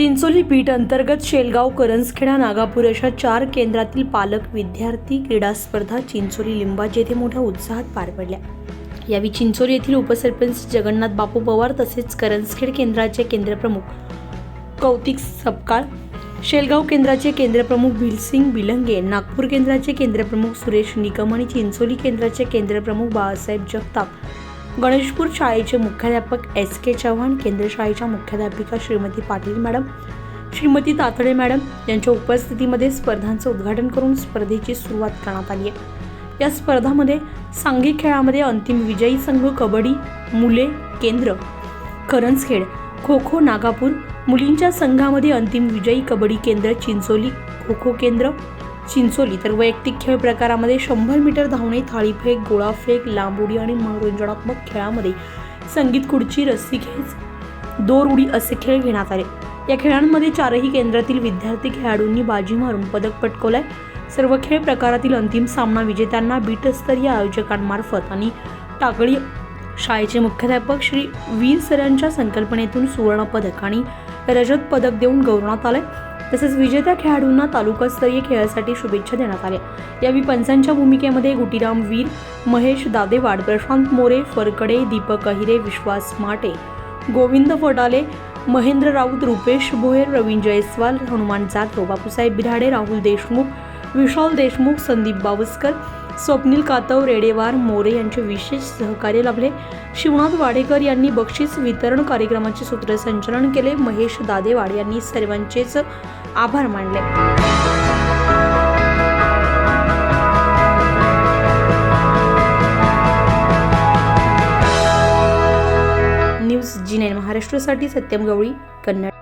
चिंचोली पीठ अंतर्गत शेलगाव करंजखेडा नागापूर अशा चार केंद्रातील पालक विद्यार्थी क्रीडा स्पर्धा चिंचोली लिंबाज येथे मोठ्या उत्साहात पार पडल्या. यावेळी चिंचोली येथील उपसरपंच जगन्नाथ बापू पवार तसेच करंजखेड केंद्राचे केंद्रप्रमुख कौतिक सपकाळ शेलगाव केंद्राचे केंद्रप्रमुख भिलसिंग बिलंगे नागपूर केंद्राचे केंद्रप्रमुख सुरेश निकम आणि चिंचोली केंद्राचे केंद्रप्रमुख बाळासाहेब जगताप गणेशपूर शाळेचे मुख्याध्यापक एस के चव्हाण केंद्र शाळेच्या मुख्याध्यापिका श्रीमती पाटील मॅडम श्रीमती तातडे मॅडम यांच्या उपस्थितीमध्ये स्पर्धांचं उद्घाटन करून स्पर्धेची सुरुवात करण्यात आली आहे. या स्पर्धामध्ये सांघिक खेळामध्ये अंतिम विजयी संघ कबड्डी मुले केंद्र करंजखेड खो खो नागापूर मुलींच्या संघामध्ये अंतिम विजयी कबड्डी केंद्र चिंचोली खो खो केंद्र चिंचोली. तर वैयक्तिक खेळ प्रकारामध्ये शंभर मीटर धावणे थाळीफेक गोळाफेक लांब उडी आणि मनोरंजनात्मक खेळामध्ये संगीत खुर्ची रस्सी खेच दोर उडी असे खेळ घेण्यात आले. या खेळांमध्ये चारही केंद्रातील विद्यार्थी खेळाडूंनी बाजी मारून पदक पटकवलंय. सर्व खेळ प्रकारातील अंतिम सामना विजेत्यांना बीटस्तरीय आयोजकांमार्फत आणि टाकळी शाळेचे मुख्याध्यापक श्री वीर सरांच्या संकल्पनेतून सुवर्णपदक आणि रजत पदक देऊन गौरवण्यात आहे तसेच विजेत्या खेळाडूंना तालुकास्तरीय खेळासाठी शुभेच्छा देण्यात आल्या. यावेळी पंचांच्या भूमिकेमध्ये गुटीराम वीर महेश दादेवाड प्रशांत मोरे फरकडे दीपक अहिरे विश्वास माटे गोविंद फटाले महेंद्र राऊत रुपेश भोयर रवीन जयस्वाल हनुमान जाधव बापूसाहेब बिराडे राहुल देशमुख विशाल देशमुख संदीप बावस्कर स्वप्नील कातव रेडेवार मोरे यांचे विशेष सहकार्य लाभले. शिवनाथ वाडेकर यांनी बक्षीस वितरण कार्यक्रमाचे सूत्रसंचालन केले. महेश दादेवाड यांनी सर्वांचेच आभार मानले. न्यूज जी नाईन महाराष्ट्रासाठी सत्यम गवळी कन्नड.